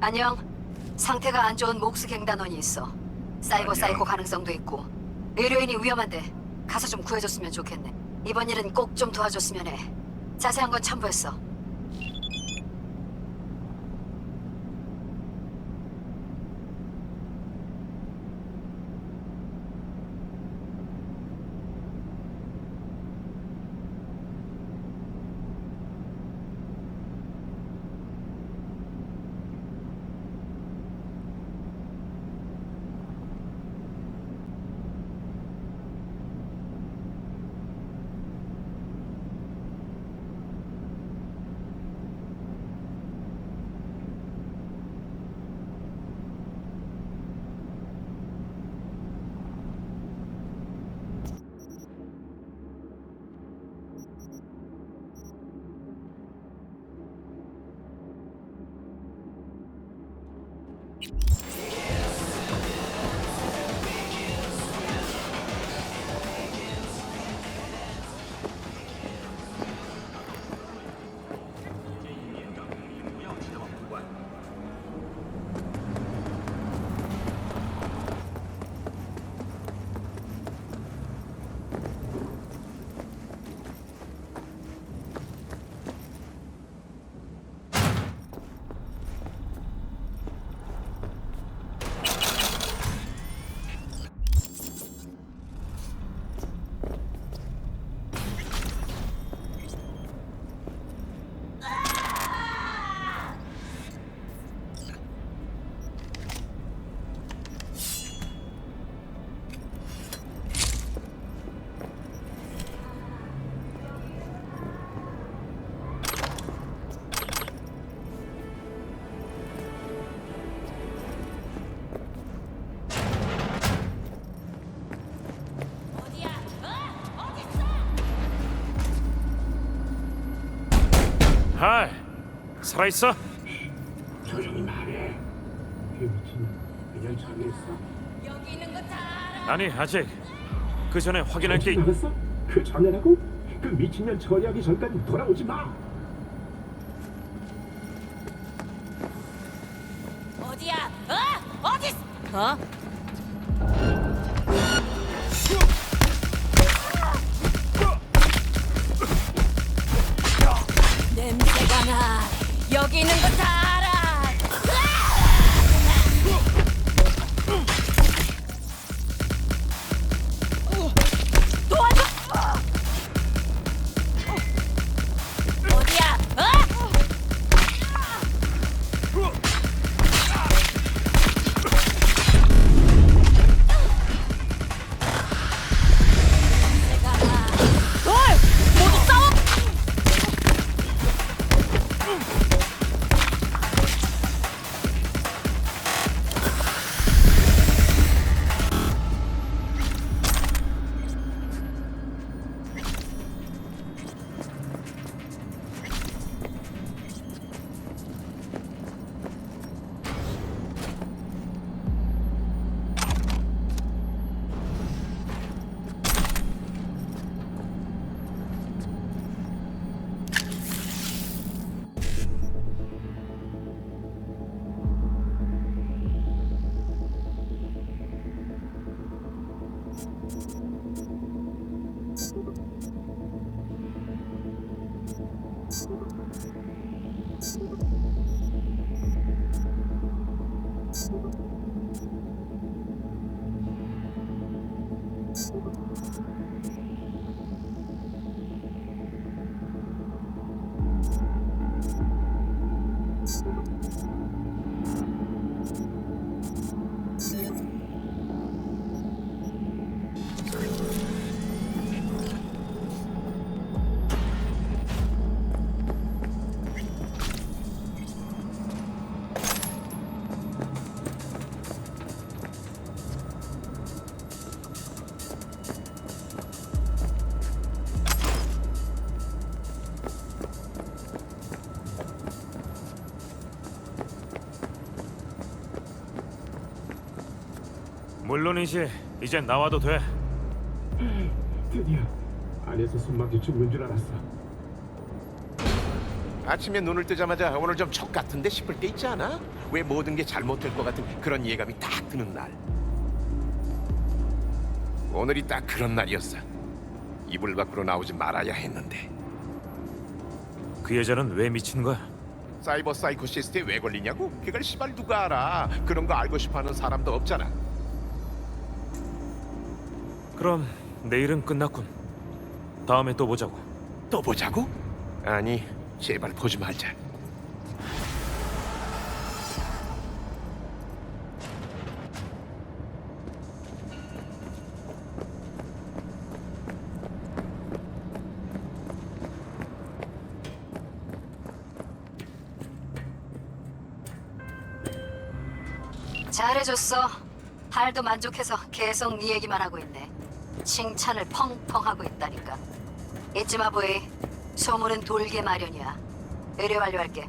안녕. 상태가 안 좋은 목스 갱단원이 있어. 사이버 안녕. 사이코 가능성도 있고 의료인이 위험한데 가서 좀 구해줬으면 좋겠네. 이번 일은 꼭 좀 도와줬으면 해. 자세한 건 첨부했어. 하이, 살아있어? 조용히 말해. 그 미친 그냥 자겠어. 여기 있는 거다 알아. 아니 아직 그 전에 확인할 게 있... 나갔어? 그 전에라고? 그 미친년 처리하기 전까지 돌아오지 마. 어디야? 어? 어디? 어? 여기 있는 거 물론이지 이제 나와도 돼. 드디어 안에서 숨막혀 죽는 줄 알았어. 아침에 눈을 뜨자마자 오늘 좀 척 같은데 싶을 때 있지 않아? 왜 모든 게 잘못될 것 같은 그런 예감이 딱 드는 날. 오늘이 딱 그런 날이었어. 이불 밖으로 나오지 말아야 했는데. 그 여자는 왜 미친 거야? 사이버 사이코 시스템에 왜 걸리냐고? 그걸 시발 누가 알아? 그런 거 알고 싶어하는 사람도 없잖아. 그럼 내일은 끝났군. 다음에 또 보자고. 또 보자고? 아니, 제발 보지 말자. 잘해줬어. 할도 만족해서 계속 네 얘기만 하고 있네. 칭찬을 펑펑 하고 있다니까. 잊지 마 보이. 소문은 돌게 마련이야. 의뢰 완료할게.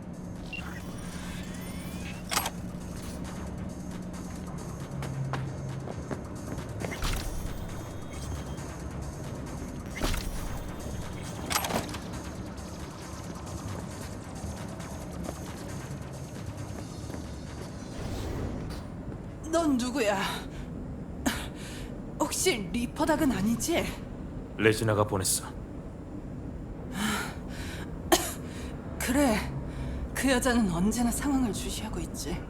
넌 누구야? 혹시 리퍼닥은 아니지? 레지나가 보냈어. 그래. 그 여자는 언제나 상황을 주시하고 있지.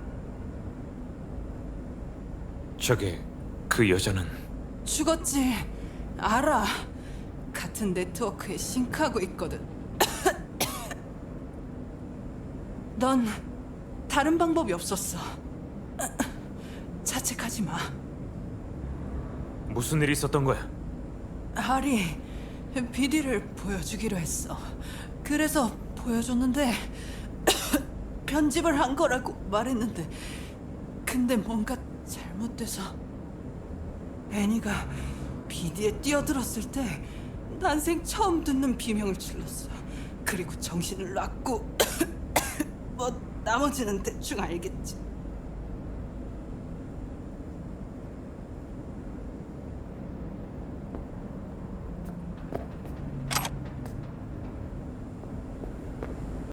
저게 그 여자는 죽었지. 알아. 같은 네트워크에 싱크하고 있거든. 넌 다른 방법이 없었어. 자책하지 마. 무슨 일이 있었던 거야? 하리, 비디를 보여주기로 했어. 그래서 보여줬는데 편집을 한 거라고 말했는데 근데 뭔가 잘못돼서 애니가 비디에 뛰어들었을 때 난생 처음 듣는 비명을 질렀어. 그리고 정신을 놨고 뭐 나머지는 대충 알겠지.